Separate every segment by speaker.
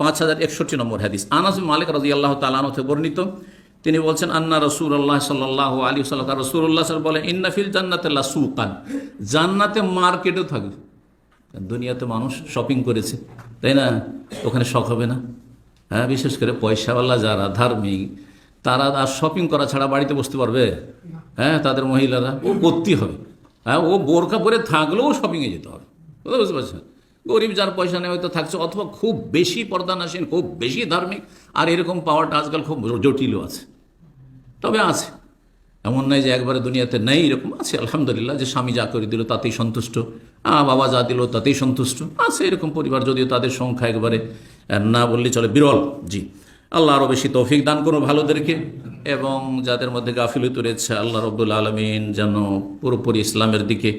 Speaker 1: পাঁচ হাজার একষট্টি নম্বর হাদিস। আনাস মালিক রাজি আল্লাহ তালানতে বর্ণিত। তিনি বলছেন, আন্না রসুল আল্লাহ সাল্লাহ আলী সাল্লাহ রসুল্লাহ সাল বলে ইন্নাফিল জান্নাতে সুকান জান্নাতে মার্কেটও থাকবে। দুনিয়াতে মানুষ শপিং করেছে, তাই না? ওখানে শখ হবে না। হ্যাঁ বিশেষ করে পয়সাওয়ালা যারা, ধার্মিক, তারা আর শপিং করা ছাড়া বাড়িতে বসতে পারবে? হ্যাঁ তাদের মহিলারা, ও করতে হবে। হ্যাঁ ও বোরকা পরে থাকলেও শপিংয়ে যেতে হবে। বুঝতে পারছেন? গরিব যার পয়সা নেই হয়তো থাকছে, অথবা খুব বেশি পর্দানাসীন, খুব বেশি ধার্মিক, আর এরকম পাওয়াটা আজকাল খুব জটিলও আছে। তবে আছে। এমন নয় যে একবারে দুনিয়াতে নেই, এরকম আছে, আলহামদুলিল্লাহ, যে স্বামী যা করে দিল তাতেই সন্তুষ্ট বাবা যা দিল তাতেই সন্তুষ্ট, আছে এরকম পরিবার, যদিও তাদের সংখ্যা একবারে না বললে চলে, বিরল, জি। আল্লাহ আরও বেশি তৌফিক দান করো ভালোদেরকে, এবং যাদের মধ্যে গাফিলত রয়েছে, আল্লাহ রব্দুল আলমিন যেন পুরোপুরি ইসলামের দিকে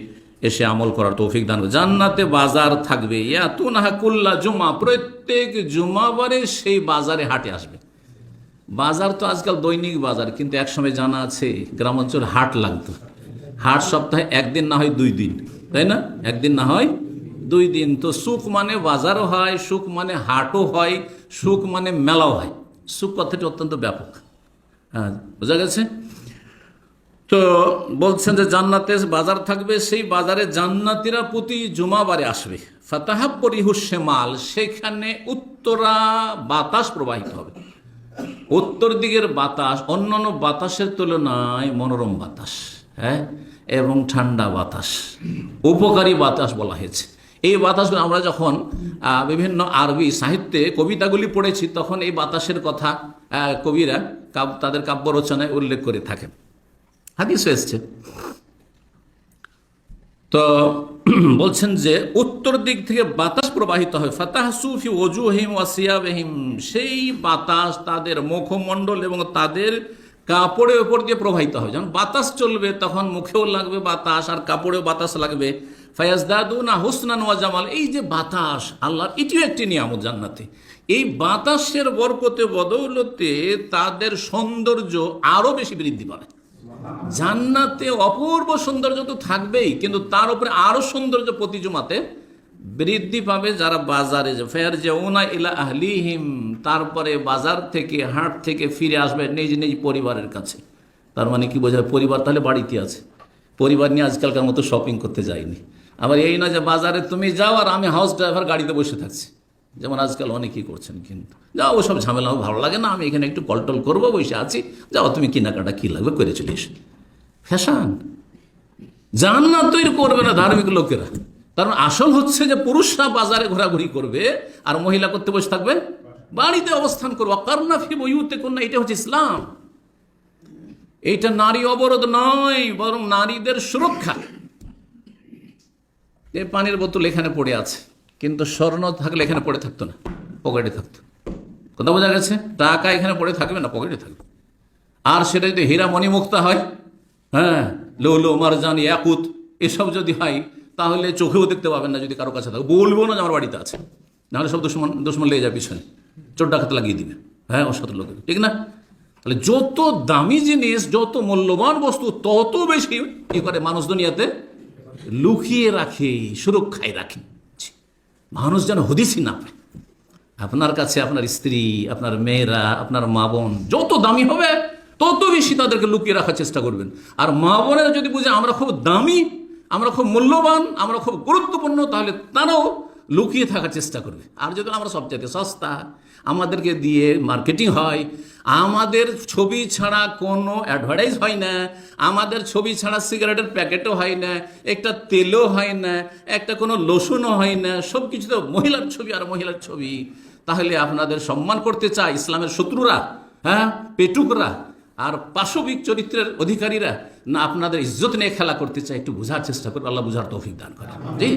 Speaker 1: এসে আমল করার তৌফিক দান। জান্নাতে বাজার থাকবে। ইয়াতু নাহা কুল্লা জুমা। প্রত্যেক জুমাবারে সেই বাজারে হাটে আসবে। বাজার তো আজকাল দৈনিক বাজার, কিন্তু একসময় জানা আছে গ্রামাঞ্চল হাট লাগতো। হাট সপ্তাহে একদিন না হয় দুই দিন, তাই না? একদিন না হয় দুই দিন। তো সুখ মানে বাজারও হয়, সুখ মানে হাটও হয়, সুখ মানে মেলাও হয়। সুখ কথাটি অত্যন্ত ব্যাপক। হ্যাঁ বোঝা গেছে? তো বলছেন যে জান্নাতে বাজার থাকবে, সেই বাজারে জান্নাতিরা প্রতি জুমাবারে আসবে। ফাতাহাব পরিহুসে মাল সেখানে উত্তরা বাতাস প্রবাহিত হবে। উত্তর দিকের বাতাস অন্যান্য বাতাসের তুলনায় মনোরম বাতাস হ্যাঁ? এবং ঠান্ডা বাতাস, উপকারী বাতাস বলা হয়েছে। এই বাতাসগুলো আমরা যখন বিভিন্ন আরবি সাহিত্যে কবিতাগুলি পড়েছি, তখন এই বাতাসের কথা কবিরা কাব- তাদের কাব্য রচনায় উল্লেখ করে থাকেন। হাদিস এসছে। তো বলছেন যে, উত্তর দিক থেকে বাতাস প্রবাহিত হয়। ফাতাহ সুফি ওজুহিম ওয়াসিয়াবহিম সেই বাতাস তাদের মুখমণ্ডল এবং তাদের কাপড়ের উপর দিয়ে প্রবাহিত হয়। যখন বাতাস চলবে, তখন মুখেও লাগবে বাতাস আর কাপড়েও বাতাস লাগবে। ফায়াজদাদু না হুসনান ওয়া জামাল। এই যে বাতাস, আল্লাহর এটিও একটি নিয়ামত জান্নাতে। এই বাতাসের বরকতে, বদৌলতে তাদের সৌন্দর্য আরও বেশি বৃদ্ধি পাবে। জান্নাতে অপূর্ব সৌন্দর্য তো থাকবেই, কিন্তু তার উপরে আরও সৌন্দর্য প্রতি জুমাতে বৃদ্ধি পাবে যারা বাজারে ফের যে ওনা ইলা আহলিহিম তারপরে বাজার থেকে, হাট থেকে ফিরে আসবে নিজ নিজ পরিবারের কাছে। তার মানে কি বোঝায়? পরিবার তাহলে বাড়িতে আছে। পরিবার নিয়ে আজকালকার মতো শপিং করতে যায়নি। আবার এই না যে বাজারে তুমি যাও আর আমি হাউস ড্রাইভার গাড়িতে বসে থাকছি। যেমন আজকাল অনেকেই করছেন কিন্তু, যাও, ওসব ঝামেলা ভালো লাগে না, আমি এখানে একটু কলটল করব, বসে আছি। যাও, তুমি কেনাকাটা কী লাগবে করে চলে এসো। ফ্যাশন। জান্নাত তৈরি করবে না ধার্মিক লোকেরা। কারণ আসল হচ্ছে যে পুরুষরা বাজারে ঘোরাঘুরি করবে আর মহিলা করতে বসে থাকবে, বাড়িতে অবস্থান করব। কারণা ফি কন্যা, এটা হচ্ছে ইসলাম। এইটা নারী অবরোধ নয়, বরং নারীদের সুরক্ষা। এই পানির বোতল এখানে পড়ে আছে। কিন্তু স্বর্ণ থাকলে এখানে পড়ে থাকতো না, পকেটে থাকতো। কথা বোঝা গেছে? টাকা এখানে পড়ে থাকবে না, পকেটে থাকবে। আর সেটা যদি হীরা মণিমুক্তা হয় হ্যাঁ লৌলো, মারজান, ইয়াকুত, এসব যদি হয়, তাহলে চোখেও দেখতে পাবেন না যদি কারও কাছে থাকে। বলব না যে আমার বাড়িতে আছে। নাহলে সব দুশ্মন দুশ্মন লেগে যায় পিছনে। চোর ডাকাতে লাগিয়ে দিবে। হ্যাঁ অসত লোকের। ঠিক না? তাহলে যত দামি জিনিস, যত মূল্যবান বস্তু, তত বেশি কি করে মানুষ দুনিয়াতে লুকিয়ে রাখে, সুরক্ষায় রাখে। মানুষ যেন হদিসই না পায়। আপনার কাছে আপনার স্ত্রী, আপনার মেয়েরা, আপনার মা বোন যত দামি হবে, তত বেশি তাদেরকে লুকিয়ে রাখার চেষ্টা করবেন। আর মা বোনেরা যদি বুঝে আমরা খুব দামি, আমরা খুব মূল্যবান, আমরা খুব গুরুত্বপূর্ণ, তাহলে তারাও লুকিয়ে থাকার চেষ্টা করবে। আর যদি আমরা সবচাইতে সস্তা, আমাদেরকে দিয়ে মার্কেটিং হয়, আমাদের ছবি ছাড়া কোনো অ্যাডভার্টাইজ হয় না, আমাদের ছবি ছাড়া সিগারেটের প্যাকেটও হয় না, একটা তেলও হয় না, একটা কোনো লোশনও হয় না সব কিছু তো মহিলার ছবি আর মহিলার ছবি। তাহলে আপনাদের সম্মান করতে চায় ইসলামের শত্রুরা হ্যাঁ পেটুকরা আর পাশবিক চরিত্রের অধিকারীরা। না, আপনাদের ইজ্জত নিয়ে খেলা করতে চায়, একটু বোঝার চেষ্টা করে আল্লাহ বুঝার তৌফিক দান করে। জি?